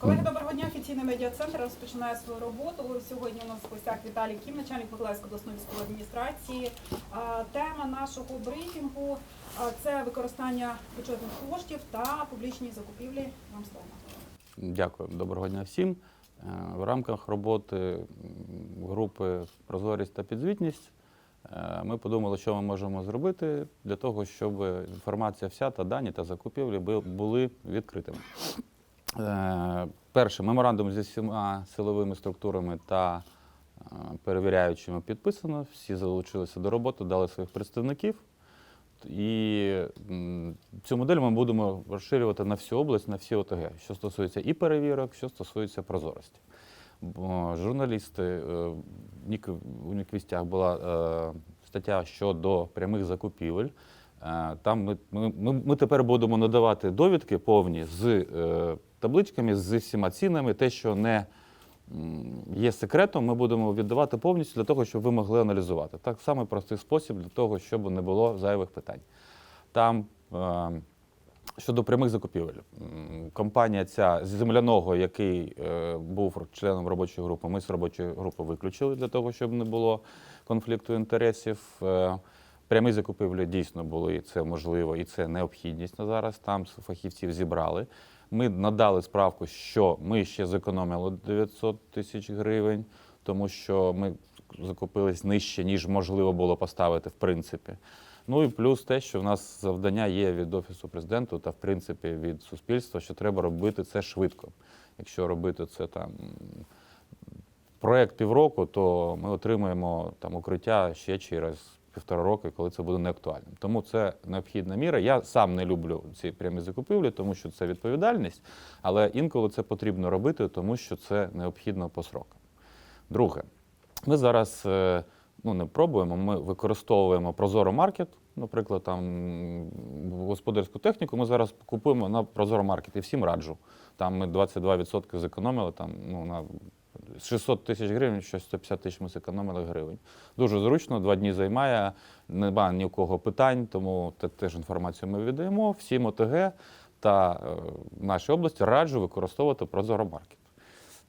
Колеги, доброго дня. Офіційний медіа-центр розпочинає свою роботу. Сьогодні у нас в гостях Віталій Кім, начальник Миколаївської обласної військової адміністрації. Тема нашого брифінгу це використання бюджетних коштів та публічні закупівлі. Вам слово. Дякую, доброго дня всім. Е, В рамках роботи групи Прозорість та підзвітність е, ми подумали, що ми можемо зробити для того, щоб інформація вся та дані та закупівлі були відкритими. Е, Перше, меморандум зі всіма силовими структурами та е, перевіряючими підписано. Всі залучилися до роботи, дали своїх представників. І цю модель ми будемо розширювати на всю область, на всі ОТГ, що стосується і перевірок, що стосується прозорості. Журналісти е, Нік- у Ніквістях була стаття щодо прямих закупівель. Там ми, ми, ми, тепер будемо надавати довідки повні з табличками, з всіма цінами, те, що не є секретом, ми будемо віддавати повністю для того, щоб ви могли аналізувати. Так само простий спосіб для того, щоб не було зайвих питань. Там е, щодо прямих закупівель, компанія ця з земляного, який е, був членом робочої групи, ми з робочої групи виключили для того, щоб не було конфлікту інтересів. Е, Прямі закупівлі дійсно були, і це можливо, і це необхідність на зараз. Там фахівців зібрали. Ми надали справку, що ми ще зекономили 900 тисяч гривень, тому що ми закупились нижче, ніж можливо було поставити в принципі. Ну і плюс те, що в нас завдання є від Офісу президенту та в принципі від суспільства, що треба робити це швидко. Якщо робити це там проект півроку, то ми отримаємо там укриття ще через півтора роки, коли це буде неактуальним. Тому це необхідна міра. Я сам не люблю ці прямі закупівлі, тому що це відповідальність, але інколи це потрібно робити, тому що це необхідно по срокам. Друге, ми зараз е, ну, не пробуємо, ми використовуємо Прозоро Маркет, наприклад, там господарську техніку. Ми зараз купуємо на Прозоро Маркет і всім раджу. Там ми 22% зекономили, там, ну, на 600 тисяч гривень, щось 150 тисяч ми зекономили гривень. Дуже зручно, два дні займає, немає ні у кого питань, тому те- теж інформацію ми віддаємо. Всім ОТГ та е, нашій області раджу використовувати Прозоро Маркет.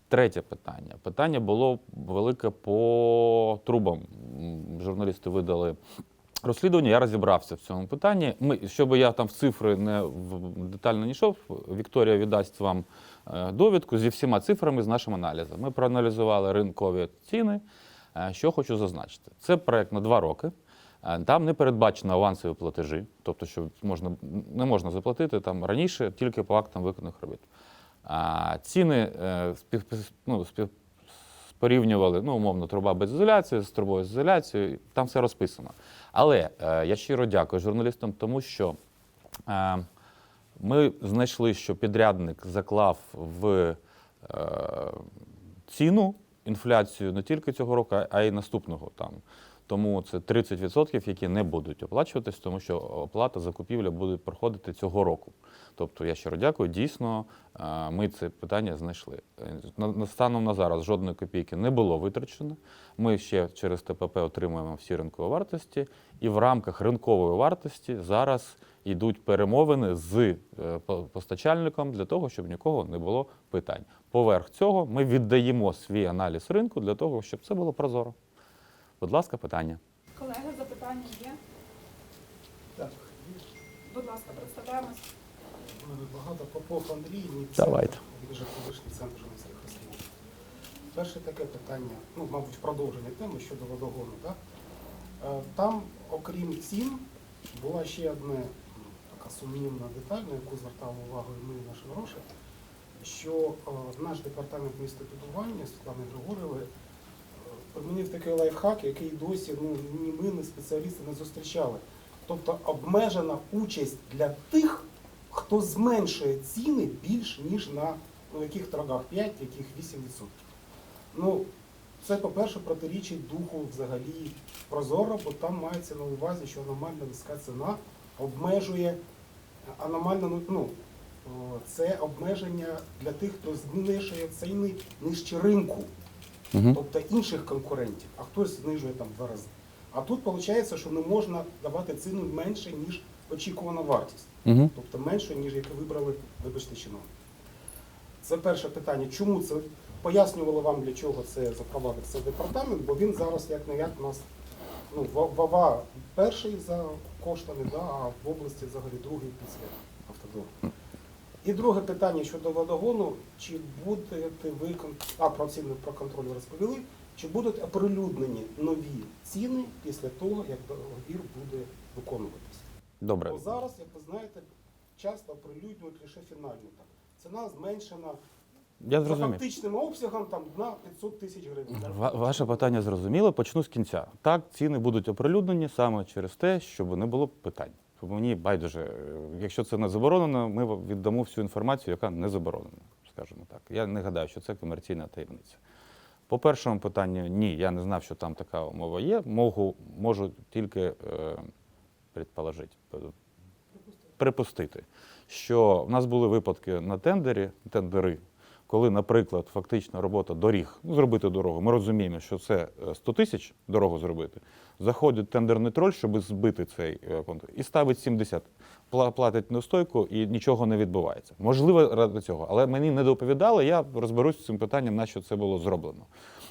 Третє питання. Питання було велике по трубам. Журналісти видали розслідування. Я розібрався в цьому питанні. Ми, щоб я там в цифри не детально не йшов, Вікторія віддасть вам е, довідку зі всіма цифрами з нашим аналізом. Ми проаналізували ринкові ціни. Е, Що хочу зазначити, це проект на два роки. Е, Там не передбачено авансові платежі, тобто, що можна не можна заплатити там раніше тільки по актам виконаних робіт. А ціни ну, порівнювали, ну, умовно, труба без ізоляції з трубою з ізоляцією, там все розписано. Але е, я щиро дякую журналістам, тому що е, ми знайшли, що підрядник заклав в е, ціну інфляцію не тільки цього року, а й наступного там. Тому це 30%, які не будуть оплачуватись, тому що оплата закупівля буде проходити цього року. Тобто я щиро дякую. Дійсно, е, ми це питання знайшли. Е, Станом на зараз жодної копійки не було витрачено. Ми ще через ТПП отримуємо всі ринкові вартості, і в рамках ринкової вартості зараз йдуть перемовини з е, постачальником для того, щоб нікого не було питань. Поверх цього ми віддаємо свій аналіз ринку для того, щоб це було прозоро. Будь ласка, питання. Колеги, запитання є. Так, Будь ласка, представляємось. багато Попов Андрій, Давайте. дуже колишній центр журналістських розслідувань. Перше таке питання, ну, мабуть, продовження теми щодо водогону. Так? Е, Там, окрім цін, була ще одна така сумнівна деталь, на яку звертали увагу і ми, і наші гроші, що е, наш департамент містобудування Світлани Григорєвої примінив такий лайфхак, який досі ну, ні ми, ні спеціалісти не зустрічали. Тобто обмежена участь для тих, хто зменшує ціни більш ніж на ну, яких торгах 5, яких 8%. Ну, це, по-перше, протирічить духу взагалі прозоро, бо там мається на увазі, що аномально низька ціна обмежує аномально, ну, ну, це обмеження для тих, хто знижує ціни нижче ринку Угу. тобто інших конкурентів, а хтось знижує там два рази. А тут виходить, що не можна давати ціну менше, ніж очікувана вартість, Угу. тобто менше, ніж яку вибрали, вибачте, чиновники. Це перше питання. Чому це пояснювали вам, для чого це запровадив цей департамент, бо він зараз як не як у нас ну, Вава перший за коштами, да, а в області взагалі другий після автодору. І друге питання щодо водогону, чи будете ви а про ціни про контроль розповіли, чи будуть оприлюднені нові ціни після того, як договір буде виконуватися? Добре. Бо зараз, як ви знаєте, часто оприлюднюють лише фінальну там. Ціна зменшена Я за зрозумів. фактичним обсягом там на 500 тисяч гривень. Ва- Ваше питання зрозуміло. Почну з кінця. Так, ціни будуть оприлюднені саме через те, щоб не було питань. Мені байдуже, е, якщо це не заборонено, ми віддамо всю інформацію, яка не заборонена, скажімо так. Я не гадаю, що це комерційна таємниця. По першому питанню, ні, я не знав, що там така умова є. Можу, можу тільки е, предположити, п- припустити, що в нас були випадки на тендері, тендери, коли, наприклад, фактично робота доріг, ну, зробити дорогу, ми розуміємо, що це е, 100 тисяч дорогу зробити. Заходить тендерний троль, щоб збити цей е, контракт, і ставить 70. Пла- Платить неустойку і нічого не відбувається. Можливо, ради цього, але мені не доповідали, я розберусь з цим питанням, на що це було зроблено.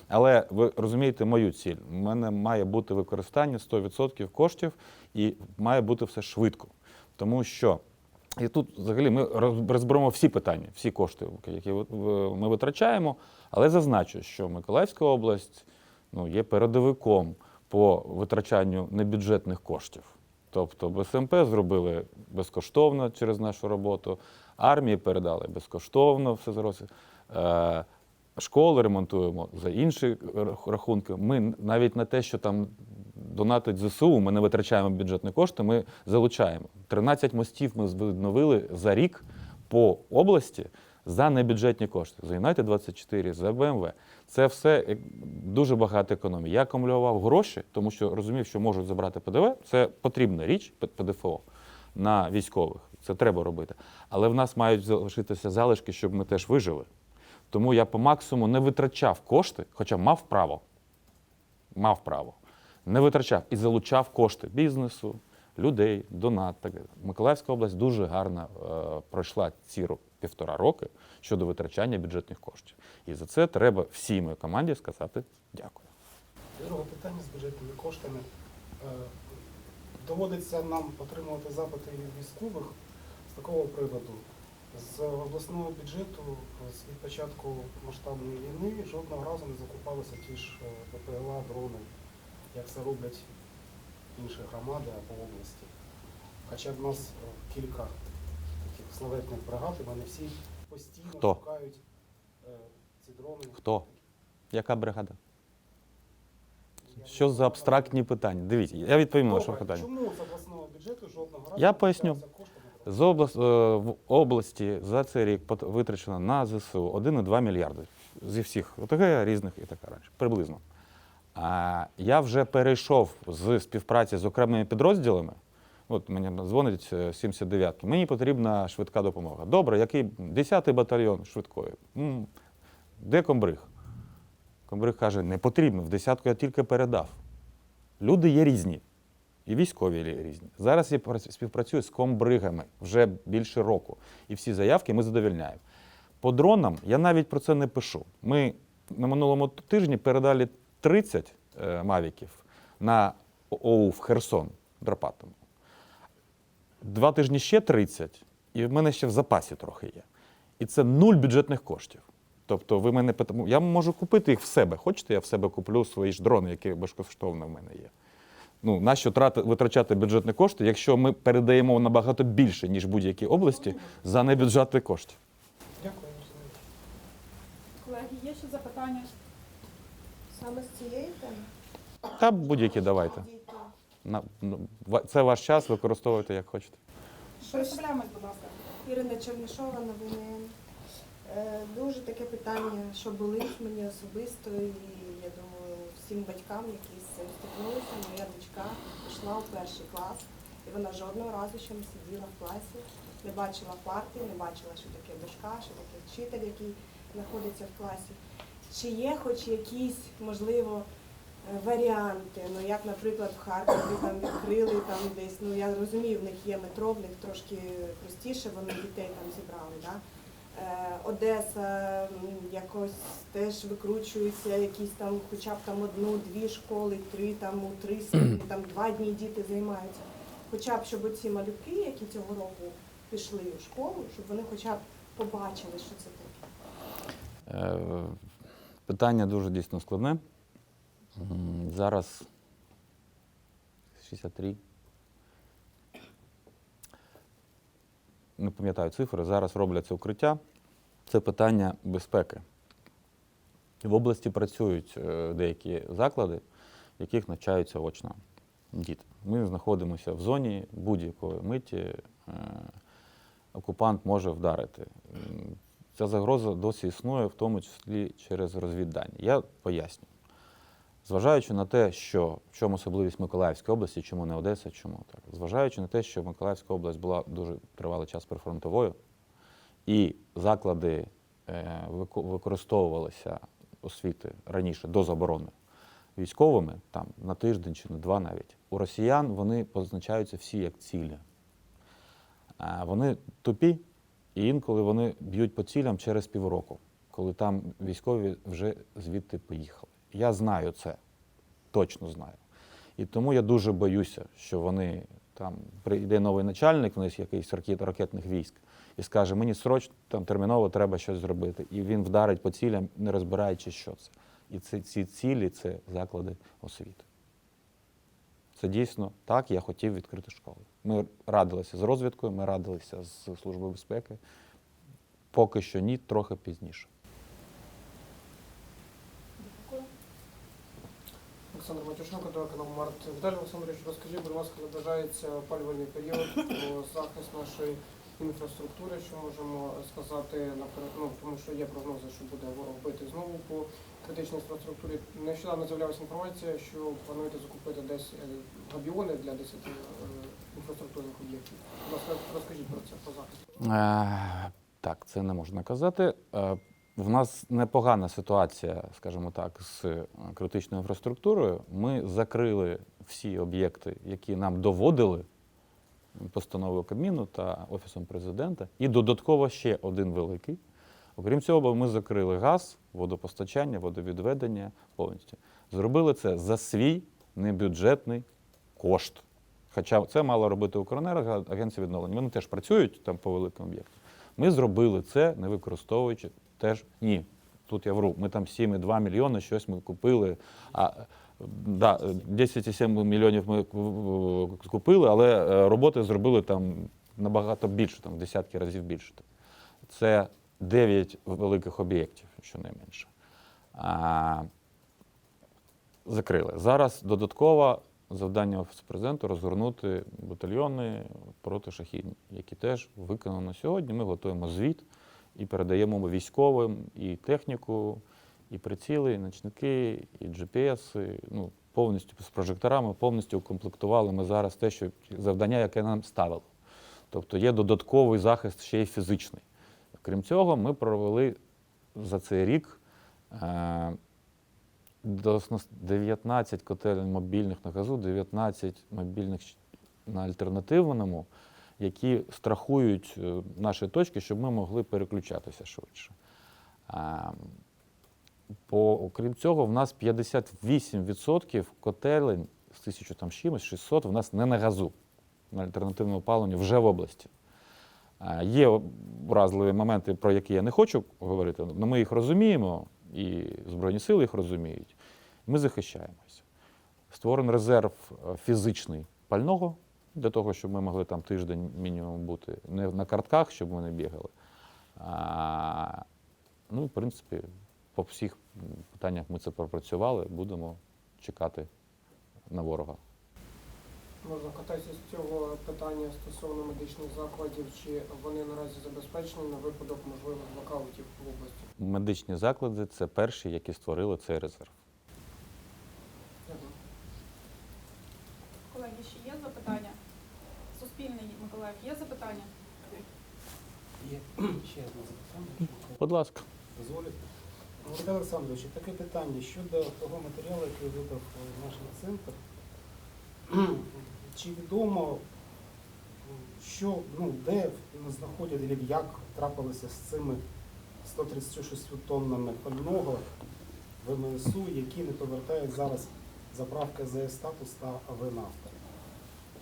Але ви розумієте мою ціль. У мене має бути використання 100% коштів і має бути все швидко. Тому що і тут взагалі ми розберемо всі питання, всі кошти, які ми витрачаємо. Але зазначу, що Миколаївська область ну, є передовиком по витрачанню небюджетних коштів. Тобто БСМП зробили безкоштовно через нашу роботу, армії передали безкоштовно все зараз. Е, Школи ремонтуємо за інші рахунки. Ми навіть на те, що там донатить ЗСУ, ми не витрачаємо бюджетні кошти, ми залучаємо. 13 мостів ми відновили за рік по області за небюджетні кошти. За Юнайтед 24, за БМВ. Це все дуже багато економії. Я акумулював гроші, тому що розумів, що можуть забрати ПДВ. Це потрібна річ, ПДФО на військових. Це треба робити. Але в нас мають залишитися залишки, щоб ми теж вижили. Тому я по максимуму не витрачав кошти, хоча мав право. Мав право. Не витрачав і залучав кошти бізнесу, людей, донат. Так. Миколаївська область дуже гарно е, пройшла ці півтора роки щодо витрачання бюджетних коштів. І за це треба всій моїй команді сказати дякую. Друге питання з бюджетними коштами. Е, Доводиться нам отримувати запити від військових з такого приводу. З обласного бюджету з від початку масштабної війни жодного разу не закупалися ті ж е, ППЛА, дрони, як це роблять інші громади або області. Хоча в нас е, кілька таких славетних бригад, і вони всі постійно Хто? шукають е, ці дрони. Хто? Яка бригада? Що за абстрактні питання? Дивіться, я відповім на ваше Добре, питання. Чому з обласного бюджету жодного разу Я не поясню. кошти? З облас... е, в області за цей рік витрачено на ЗСУ 1,2 мільярди зі всіх ОТГ різних і таке раніше, приблизно. А я вже перейшов з співпраці з окремими підрозділами. От мені дзвонить 79-ки. Мені потрібна швидка допомога. Добре, який 10-й батальйон швидкої? Де комбриг? Комбриг каже, не потрібно, в десятку я тільки передав. Люди є різні. І військові різні. Зараз я співпрацюю з комбригами вже більше року. І всі заявки ми задовільняємо. По дронам я навіть про це не пишу. Ми на минулому тижні передали 30 е, мавіків на ОУ Херсон Драпатому. Два тижні ще 30, і в мене ще в запасі трохи є. І це нуль бюджетних коштів. Тобто, ви мене питаєте, я можу купити їх в себе. Хочете, я в себе куплю свої ж дрони, які безкоштовно в мене є. Ну, нащо трати, витрачати бюджетні кошти, якщо ми передаємо набагато більше, ніж будь-які області, за небюджетні кошти? Дякую. Колеги, є ще запитання? Саме з цієї теми? Та будь-які давайте. На, ну, ва- це ваш час, використовуйте як хочете. Представляємось, будь ласка. Ірина Чернишова, новини. Е, Дуже таке питання, що болить мені особисто, і я думаю, всім батькам, які з цим стикнулися. Моя дочка пішла у перший клас, і вона жодного разу ще не сиділа в класі, не бачила парти, не бачила, що таке дошка, що таке вчитель, який знаходиться в класі. Чи є хоч якісь, можливо, е, варіанти, ну як, наприклад, в Харкові там відкрили там десь, ну я розумію, в них є метро, в них трошки простіше, вони дітей там зібрали. Да? Е, Одеса якось теж викручується, якісь там, хоча б там одну-дві школи, три там у три сміни, там два дні діти займаються. Хоча б щоб ці малюки, які цього року пішли у школу, щоб вони хоча б побачили, що це таке. Е, Питання дуже дійсно складне. Зараз 63. Не пам'ятаю цифри. Зараз робляться укриття. Це питання безпеки. В області працюють е, деякі заклади, в яких навчаються очно діти. Ми знаходимося в зоні будь-якої миті. е, Окупант може вдарити. Ця загроза досі існує, в тому числі через розвіддані. Я поясню. Зважаючи на те, що в чому особливість Миколаївської області, чому не Одеса, чому так? Зважаючи на те, що Миколаївська область була дуже тривалий час прифронтовою, і заклади е, використовувалися освіти раніше до заборони військовими, там на тиждень чи на два навіть, у росіян вони позначаються всі як цілі. Вони тупі, і інколи вони б'ють по цілям через півроку, коли там військові вже звідти поїхали. Я знаю це, точно знаю. І тому я дуже боюся, що вони там прийде новий начальник, в них якийсь ракет, ракетних військ, і скаже, мені срочно там терміново треба щось зробити. І він вдарить по цілям, не розбираючи, що це. І це, ці цілі це заклади освіти. Це дійсно так, я хотів відкрити школу. Ми радилися з розвідкою, ми радилися з Службою безпеки. Поки що ні, трохи пізніше. Олександр Матюшенко, телеканал Март. Віталій Олександрович, розкажіть, будь ласка, наближається опалювальний період про захист нашої інфраструктури, що можемо сказати ну, тому що є прогнози, що буде ворог бити знову по критичній інфраструктурі. Нещодавно з'являлася інформація, що плануєте закупити десь е, габіони для 10 е, інфраструктурних об'єктів. Розкажіть про це по захисту. Е, так, це не можна казати. В нас непогана ситуація, скажімо так, з е, критичною інфраструктурою. Ми закрили всі об'єкти, які нам доводили постановою Кабміну та Офісом президента, і додатково ще один великий. Окрім цього, ми закрили газ, водопостачання, водовідведення повністю. Зробили це за свій небюджетний кошт. Хоча це мало робити Укренерго, агенція відновлення. Вони теж працюють там по великим об'єктам. Ми зробили це, не використовуючи теж ні. Тут я вру. Ми там 7,2 мільйони щось ми купили. А, да, 10,7 мільйонів ми купили, але е, роботи зробили там набагато більше, там в десятки разів більше. Це 9 великих об'єктів, щонайменше. А, закрили. Зараз додатково завдання Офісу президента розгорнути батальйони протишахідні, які теж виконано сьогодні. Ми готуємо звіт і передаємо військовим і техніку, і приціли, і ночники, і GPS, ну, повністю з прожекторами, повністю укомплектували ми зараз те, що завдання, яке нам ставило. Тобто є додатковий захист ще й фізичний. Крім цього, ми провели за цей рік е, до 19 котелень мобільних на газу, 19 мобільних на альтернативному, які страхують е, наші точки, щоб ми могли переключатися швидше. По, окрім цього, в нас 58% котелень з 1000 там чимось, 600 в нас не на газу, на альтернативному опаленні вже в області. Є вразливі моменти, про які я не хочу говорити, але ми їх розуміємо, і Збройні сили їх розуміють. Ми захищаємося. Створений резерв е, фізичний пального для того, щоб ми могли там тиждень мінімум бути не на картках, щоб ми не бігали. А, ну, в принципі, по всіх питаннях ми це пропрацювали, будемо чекати на ворога. Можна кататися з цього питання стосовно медичних закладів, чи вони наразі забезпечені на випадок можливих блокаутів в області? Медичні заклади це перші, які створили цей резерв. Дякую. Колеги, ще є запитання? Суспільний Миколаїв, є запитання? Є ще одне запитання. Будь ласка. Дозволите? Володимир Олександрович, таке питання щодо того матеріалу, який видав е, наш центр. Чи відомо що, ну, де знаходять, або як трапилося з цими 136 тоннами пального ВМСУ, які не повертають зараз заправка ЗС статус та АВНАФТА.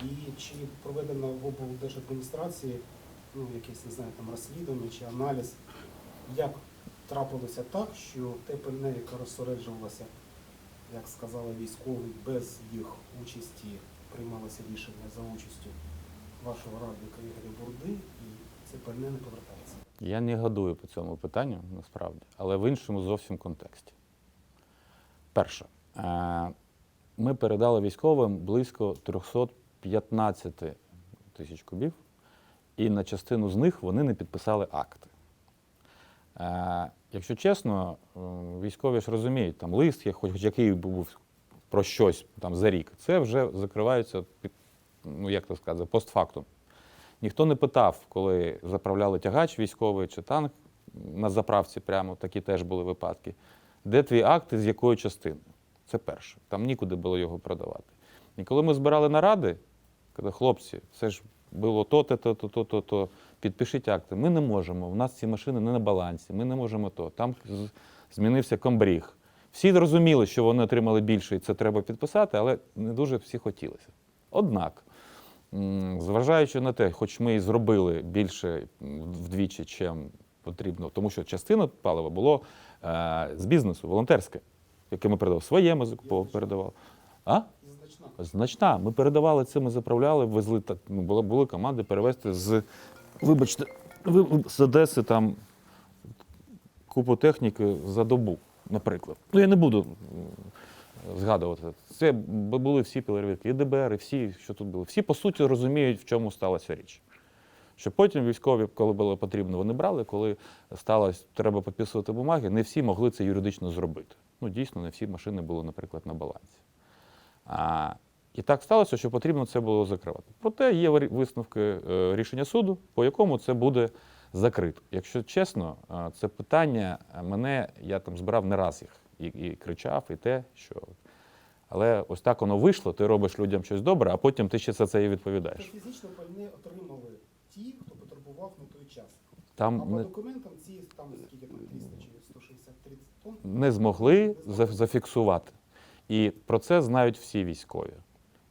І чи проведено в облдержадміністрації ну, якесь, не знаю, там розслідування чи аналіз, як трапилося так, що те пальне, яке розсереджувалося, як сказали військові, без їх участі приймалося рішення за участю вашого радника Ігоря Бурди, і це пальне не повертається. Я не гадую по цьому питанню насправді, але в іншому зовсім контексті. Перше, е, ми передали військовим близько 315 тисяч кубів, і на частину з них вони не підписали акти. Е, Якщо чесно, е, військові ж розуміють, там лист, є, хоч який був про щось там за рік, це вже закривається під, ну як то сказати, постфактум. Ніхто не питав, коли заправляли тягач військовий чи танк на заправці, прямо такі теж були випадки. Де твій акт і з якої частини? Це перше. Там нікуди було його продавати. І коли ми збирали наради, казали, хлопці, це ж було то, то, то, то. Підпишіть акти. Ми не можемо. У нас ці машини не на балансі. Ми не можемо то. Там змінився комбріг. Всі розуміли, що вони отримали більше, і це треба підписати, але не дуже всі хотілося. Однак, зважаючи на те, хоч ми і зробили більше вдвічі, чим потрібно, тому що частина палива було е, з бізнесу, волонтерське, яке ми передавали своє, ми передавали. А? Значна. Ми передавали це, ми заправляли, везли так. Ну, були, були команди перевезти з, вибачте, з Одеси там купу техніки за добу, наприклад. Ну, я не буду згадувати. Це були всі перевірки, і ДБР, і всі, що тут було. Всі, по суті, розуміють, в чому сталася річ. Що потім військові, коли було потрібно, вони брали, коли сталося, треба підписувати бумаги, не всі могли це юридично зробити. Ну, дійсно, не всі машини були, наприклад, на балансі. А, і так сталося, що потрібно це було закривати. Проте є висновки е, рішення суду, по якому це буде закрито. Якщо чесно, е, це питання е, мене, я там збирав не раз їх і, і кричав, і те, що. Але ось так воно вийшло, ти робиш людям щось добре, а потім ти ще за це і відповідаєш. фізично пальне отримали ті, хто потребував на той час. а Там по не, документам ці там скільки там 300 чи 160 30 тонн. не змогли за- зафіксувати. І про це знають всі військові.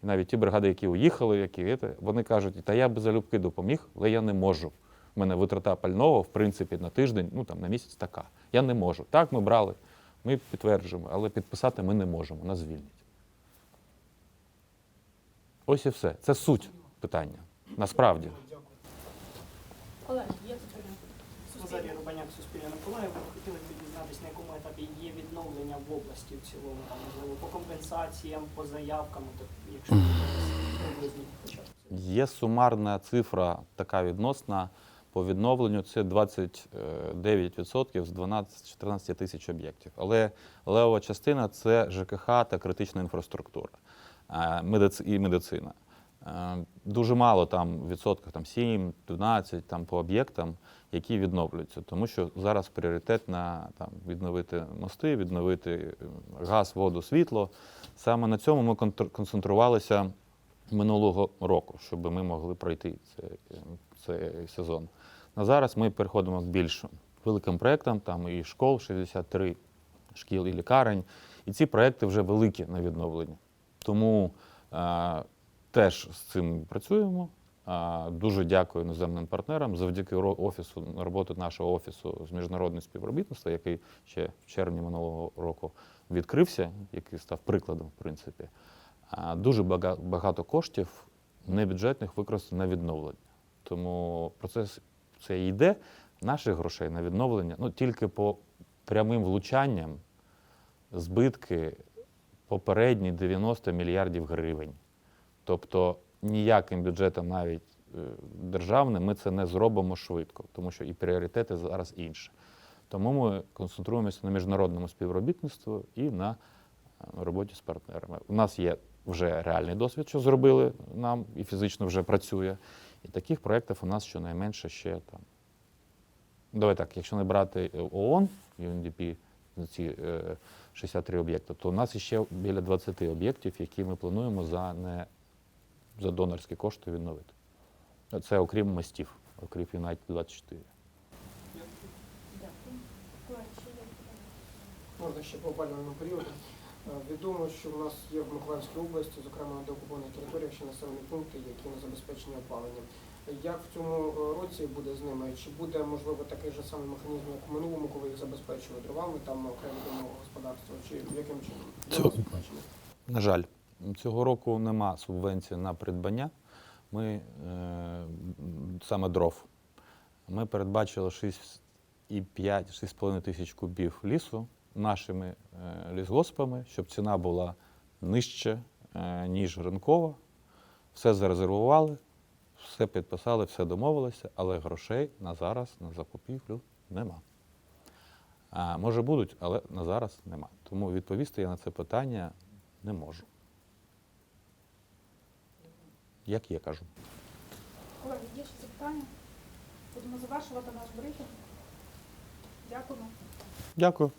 І навіть ті бригади, які уїхали, які вони кажуть, та я би залюбки допоміг, але я не можу. У мене витрата пального, в принципі, на тиждень, ну там на місяць така. Я не можу. Так, ми брали, ми підтверджуємо, але підписати ми не можемо, нас звільнять. Ось і все. Це суть питання. Насправді. Дякую. Олег? Назарій Рубаняк, Суспільне Миколаїв. Ми хотіли б дізнатися, на якому етапі є відновлення в області в цілому, там, можливо, по компенсаціям, по заявкам, так, якщо приблизно хоча. Є сумарна цифра така відносна по відновленню це 29% з 12-14 тисяч об'єктів. Але левова частина це ЖКХ та критична інфраструктура е, і медицина. Е, Дуже мало там відсотків, там 7-12 там по об'єктам, які відновлюються, тому що зараз пріоритет на там відновити мости, відновити е, газ, воду, світло. Саме на цьому ми концентрувалися минулого року, щоб ми могли пройти цей, цей сезон. На зараз ми переходимо к більш великим проєктам, там і школ, 63 шкіл і лікарень. І ці проєкти вже великі на відновлення. Тому е, теж з цим працюємо. Дуже дякую іноземним партнерам. Завдяки офісу, роботи нашого офісу з міжнародного співробітництва, який ще в червні минулого року відкрився, який став прикладом, в принципі. Дуже багато коштів небюджетних використано на відновлення. Тому процес це йде. Наших грошей на відновлення ну, тільки по прямим влучанням збитки попередні 90 мільярдів гривень. Тобто ніяким бюджетом, навіть е, державним, ми це не зробимо швидко, тому що і пріоритети зараз інші. Тому ми концентруємося на міжнародному співробітництві і на е, роботі з партнерами. У нас є вже реальний досвід, що зробили нам, і фізично вже працює. І таких проєктів у нас щонайменше ще там. Давай так, якщо не брати е, ООН, UNDP, ці е, 63 об'єкти, то у нас ще біля 20 об'єктів, які ми плануємо за не за донорські кошти відновити. Це окрім мостів, окрім Юнайтед 24. Дякую. Колеги, ще є питання? Можна ще по опалювальному періоду. Е, Відомо, що в нас є в Миколаївській області, зокрема на деокупованих територіях, ще населені пункти, які не забезпечені опаленням. Як в цьому е, році буде з ними? Чи буде можливо такий же самий механізм, як у минулому, коли їх забезпечили дровами, там окремі домогосподарства, чи яким чином? Цього- На жаль, цього року нема субвенції на придбання. Ми е, саме дров. Ми передбачили 6,5-6,5 тисяч кубів лісу нашими е, лісгоспами, щоб ціна була нижче, е, ніж ринкова. Все зарезервували, все підписали, все домовилися, але грошей на зараз на закупівлю нема. А, може будуть, але на зараз нема. Тому відповісти я на це питання не можу. Як я кажу. Колеги, є ще запитання? Будемо завершувати наш брифінг. Дякуємо. Дякую.